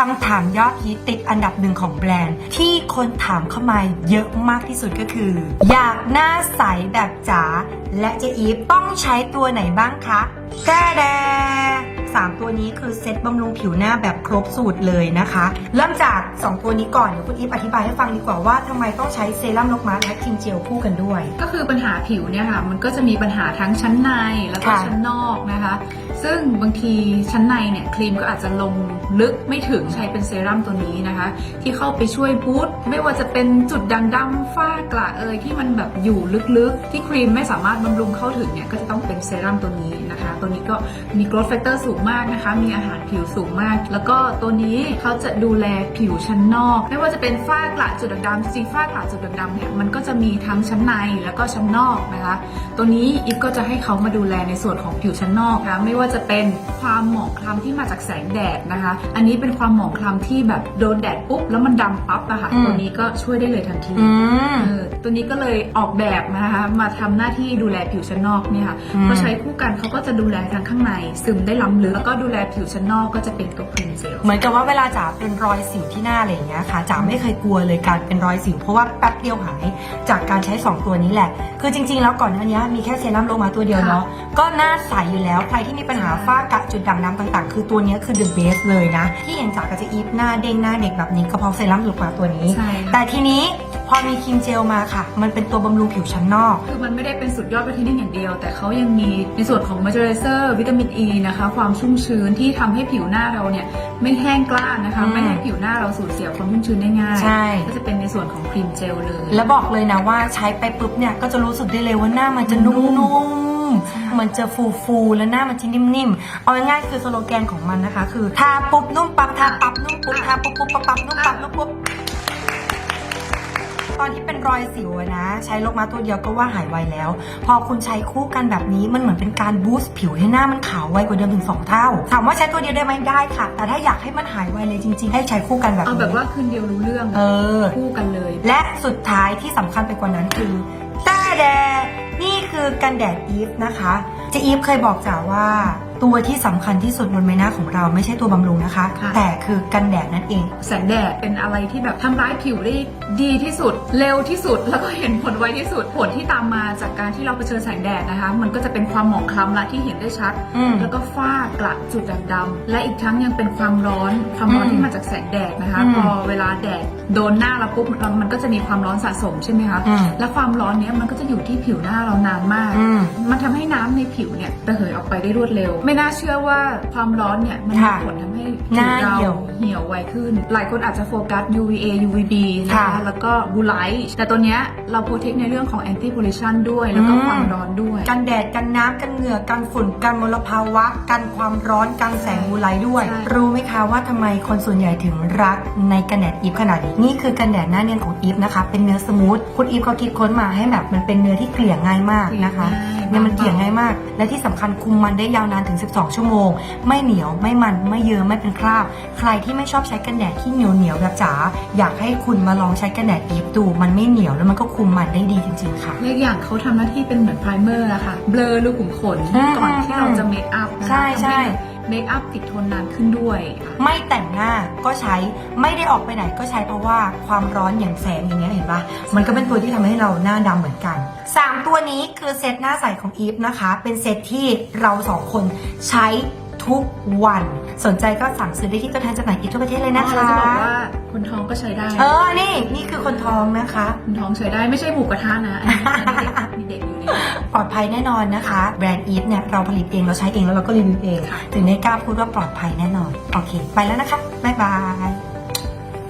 คำถามยอดฮิตติดอันดับหนึ่งของแบรนด์ ที่คนถามเข้ามาเยอะมากที่สุดก็คือ อยากหน้าใสแบบจ๋า และเจอีฟต้องใช้ตัวไหนบ้างคะแก้แดสามตัวนี้คือเซ็ตบำรุงผิวหน้าแบบครบสูตรเลยนะคะ เริ่มจาก 2 ตัวนี้ก่อนเดี๋ยวคุณอีฟอธิบายให้ฟังดีกว่าว่าทำไมต้องใช้เซรั่มนกมาร์คและครีมเจลคู่กันด้วย ก็คือปัญหาผิวเนี่ยค่ะ มันก็จะมีปัญหาทั้งชั้นในแล้วก็ค่ะชั้นนอกนะคะ ซึ่งบางทีชั้นในเนี่ยครีมก็อาจจะลงลึกไม่ถึงใช้เป็นเซรั่มตัวนี้นะคะ ที่เข้าไปช่วยบูตไม่ว่าจะเป็นจุดด่างดำฝ้ากระเอยที่มันแบบอยู่ลึกๆ ที่ครีมไม่สามารถบำรุงเข้าถึงเนี่ยก็จะต้องเป็นเซรั่มตัวนี้นะคะ ตัวนี้ก็มี growth factor สูงมากนะคะ มีอาหารผิวสูงมาก แล้วก็ตัวนี้เขาจะดูแลผิวชั้นนอก ไม่ว่าจะเป็นฝ้ากระจุดด่างดำจริงๆฝ้ากระจุดด่างดำเนี่ยมันก็จะมีทั้งชั้นในแล้วก็ชั้นนอกนะคะ ตัวนี้อิฟก็จะให้เขามาดูแลในส่วนของผิวชั้นนอกนะคะไม่ว่าจะเป็นความหมองคล้ำที่มาจากแสงแดดนะคะ อันนี้เป็นความหมองคล้ำที่แบบโดนแดดปุ๊บแล้วมันดำปั๊บนะคะอืมตัวนี้ก็ช่วยได้เลยทันทีอืมเออตัวนี้ก็เลยออกแบบนะคะมาทำหน้าที่ดูแลผิวชั้นนอกเนี่ยค่ะอืมพอใช้คู่กันเขาก็จะดูแลทั้งข้างใน ซึมได้ล้ำลึกแล้วก็ดูแลผิวชั้นนอกก็จะเป็นตัวครีมเจลเหมือนกับว่าเวลาจ๋าเป็นรอยสิวที่หน้าอะไรอย่างเงี้ยค่ะจ๋าไม่เคยกลัวเลยการเป็นรอยสิวเพราะว่าแป๊บเดียวหายจากการใช้ 2 ตัวนี้แหละ คือจริง ๆ แล้วก่อนหน้านี้มีแค่เซรั่มโลมาตัวเดียวเนาะก็หน้าใสอยู่แล้วใครที่มีปัญหาฝ้ากระจุดด่างดำต่างๆ คือตัวเนี้ยคือ the best เลยนะที่เห็นจ๋ากับเจะอีฟหน้าเด้งหน้าเด็กแบบนี้ก็เพราะเซรั่มโลมาตัวนี้ใช่แต่ทีนี้ พอมีครีมเจลมาค่ะ มันเป็นตัวบำรุงผิวชั้นนอก คือมันไม่ได้เป็นสุดยอดวิตามินอย่างเดียว แต่เขายังมีในส่วนของม o เจอไรเซอร์วิตามินอ e ีนะคะ ความชุ่มชื้นที่ทำให้ผิวหน้าเราเนี่ยไม่แห้งกล้านนะคะอืมไม่ให้ผิวหน้าเราสูญเสียความชุ่มชื้นได้ง่ายใช่ก็จะเป็นในส่วนของครีมเจลเลย แล้วบอกเลยนะว่าใช้ไปปุ๊บเนี่ยก็จะรู้สึกได้เลยว่าหน้ามันจะนุ่มๆมันจะฟูฟูๆแล้วหน้ามันจะนิ่มๆ เอาง่ายๆคือสโลแกนของมันนะคะ คือทาปุ๊บนุ่มปั๊บทาปั๊บนุ่มปุ๊บทาปุ๊บปุ๊บปั๊บปั๊บนุ่มปั๊บนุ่มปุ๊บ ตอนที่เป็นรอยสิวอะนะ ใช้โลมาตัวเดียวก็ว่าหายไวแล้ว พอคุณใช้คู่กันแบบนี้มันเหมือนเป็นการบูสต์ผิวให้หน้ามันขาวไวกว่าเดิมถึงสองเท่า ถามว่าใช้ตัวเดียวได้ไหมได้ค่ะ แต่ถ้าอยากให้มันหายไวเลยจริง ๆ ให้ใช้คู่กันแบบเอานี้แบบว่าคืนเดียวรู้เรื่องเออ คู่กันเลย และสุดท้ายที่สำคัญไปกว่านั้นคือต้าแดนี่คือกันแดดอีฟนะคะเจอีฟเคยบอกจ๋าว่า ตัวที่สำคัญที่สุดบนใบหน้าของเราไม่ใช่ตัวบำรุงนะคะ ค่ะ แต่คือกันแดดนั่นเอง แสงแดดเป็นอะไรที่แบบทำร้ายผิวได้ดีที่สุด เร็วที่สุดแล้วก็เห็นผลไวที่สุด ผลที่ตามมาจากการที่เราเผชิญแสงแดดนะคะ มันก็จะเป็นความหมองคล้ำละที่เห็นได้ชัด อืม แล้วก็ฝ้ากระจุดด่างดำและอีกทั้งยังเป็นความร้อนความร้อนอืมที่มาจากแสงแดดนะคะอืมพอเวลาแดดโดนหน้าเราปุ๊บเรามันก็จะมีความร้อนสะสมใช่ไหมคะอืม และความร้อนเนี้ยมันก็จะอยู่ที่ผิวหน้าเรานานมาก อืม มันทำให้น้ำในผิวเนี่ยระเหยออกไปได้รวดเร็วไม่น่าเชื่อว่าความร้อนเนี่ยมันมีค่ะผลทำให้หผิน้าวเราเหี่ยวเหี่ยวไวขึ้น หลายคนอาจจะโฟกัส UVA UVB นะค่ะคะแล้วก็บูไลท์แต่ตัวเนี้ยเราโปรเทคในเรื่องของ anti pollution ด้วยแล้วก็อืม ความร้อนด้วย กันแดดกันน้ำกันเหงื่อกันฝุ่นกันมลภาวะ กันความร้อนกันแสงบูไลด้วย ใช่ รู้ไหมคะว่าทำไมคนส่วนใหญ่ถึงรักในกันแดดอีฟขนาดนี้นี่คือกันแดดหน้าเนียนของอีฟนะคะ เป็นเนื้อสมูทคุณอีฟก็คิดค้นมาให้แบบมันเป็นเนื้อที่เกลี่ยง่ายมากนะคะ เนี่ยมันเกลี่ยง่ายมาก และที่สำคัญคุมมันได้ยาวนานถึง 12 ชั่วโมง ไม่เหนียวไม่มันไม่เยิ้มไม่เป็นคราบ ใครที่ไม่ชอบใช้กันแดดที่เหนียวเหนียวๆแบบจ๋าอยากให้คุณมาลองใช้กันแดดอีฟดูมันไม่เหนียวแล้วมันก็คุมมันได้ดีจริงๆค่ะเลขอย่างเขาทำหน้าที่เป็นเหมือนไพรเมอร์อะค่ะเบลอรูขุมขนอืมก่อนที่เราจะเมคอัพนะคะใช่ใช่ทำห้ เมคอัพติดทนนานขึ้นด้วยไม่แต่งหน้าก็ใช้ไม่ได้ออกไปไหนก็ใช้เพราะว่าความร้อนอย่างแสงอย่างเงี้ยเห็นปะมันก็เป็นตัวที่ทำให้เราหน้าดำเหมือนกัน 3 ตัวนี้คือเซตหน้าใสของอีฟนะคะ เป็นเซตที่เราสองคนใช้ ทุกวัน สนใจก็สั่งซื้อได้ที่ตัวแทนจำหน่ายอีฟทั่วประเทศเลยนะเราคะจะบอกว่าคนท้องก็ใช้ได้ เออ นี่ นี่คือคนท้องนะคะ คนท้องใช้ได้ไม่ใช่หมูกระทะนะ อันนี้อันนี้เด็กมีเด็กอยู่ในนั้นปลอดภัยแน่นอนนะคะ แบรนด์อีฟเนี่ย เราผลิตเอง เราใช้เอง แล้วเราก็รีวิวเอง ค่ะ ถึงได้กล้าพูดว่าปลอดภัยแน่นอน โอเค ไปแล้วนะคะ บ๊ายบาย